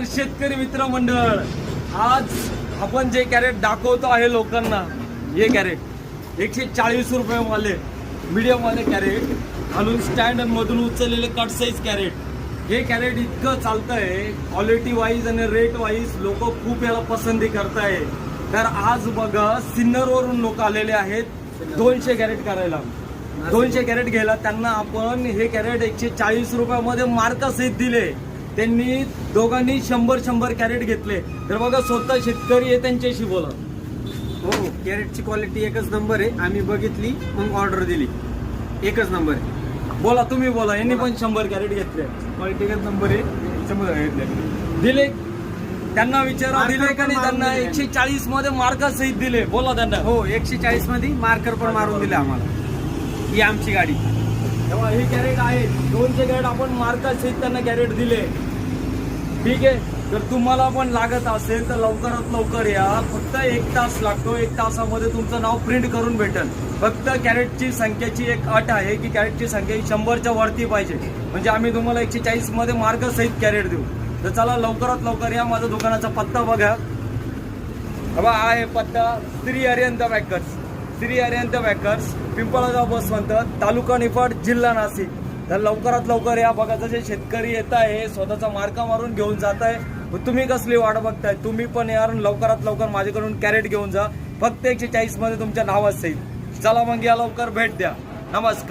नमस्कार शेतकरी मित्र मंडळ. आज आपण जे कॅरेट दाखवतो आहे लोकांना हे कॅरेट. एकशे चाळीस रुपये वाले मीडियम वाले कॅरेट. घालून स्टँड मधून उचललेले कट साईज कॅरेट. हे कॅरेट इतकं चालतं आहे क्वालिटी वाईज आणि रेट वाईज लोक खूप याला पसंती करताय. तर आज बघा सिन्नरवरून लोक आलेले आहेत दोनशे कॅरेट करायला. दोनशे कॅरेट घ्यायला त्यांना आपण हे कॅरेट एकशे चाळीस रुपयामध्ये मार्कसहित दिले. त्यांनी दोघांनी शंभर शंभर कॅरेट घेतले. तर बघा स्वतः शेतकरी आहे त्यांच्याशी बोला. हो कॅरेटची क्वालिटी एकच नंबर आहे. आम्ही बघितली मग ऑर्डर दिली. एकच नंबर आहे. बोला तुम्ही बोला. यांनी पण शंभर कॅरेट घेतले. क्वालिटी एकच नंबर आहे. दिले. त्यांना विचारा दिले का नाही त्यांना. एकशे चाळीसमध्ये मार्क सहित दिले. बोला त्यांना. हो एकशे चाळीसमध्ये मार्कर पण मारून दिले आम्हाला. ही आमची गाडी. तेव्हा हे कॅरेट आहे. दोनशे कॅरेट आपण मार्क शेत त्यांना कॅरेट दिले. ठीक आहे? जर तुम्हाला पण लागत असेल तर लवकरात लवकर या. फक्त एक तास लागतो. एक तासामध्ये तुमचं नाव प्रिंट करून भेटेल फक्त कॅरेटची संख्येची एक अट आहे की कॅरेटची संख्या ही शंभरच्या वरती पाहिजे. म्हणजे आम्ही तुम्हाला एकशे चाळीसमध्ये मार्गसहित कॅरेट देऊ. तर चला लवकरात लवकर या. माझा दुकानाचा पत्ता बघा. बघा आहे पत्ता श्री अरियंत बॅकर्स श्री अरियंत बॅकर्स पिंपळगाव बसवंत तालुका निफाड जिल्हा नाशिक. तर लवकरात लवकर या भागाचा जे शेतकरी येत आहे स्वतःचा मार्का मारून घेऊन जात आहे. तुम्ही कसली वाट बघताय? तुम्ही पण यार लवकरात लवकर माझ्याकडून कॅरेट घेऊन जा. फक्त एकशे चाळीसमध्ये तुमच्या नाव असेल. चला मग या लवकर भेट द्या. नमस्कार.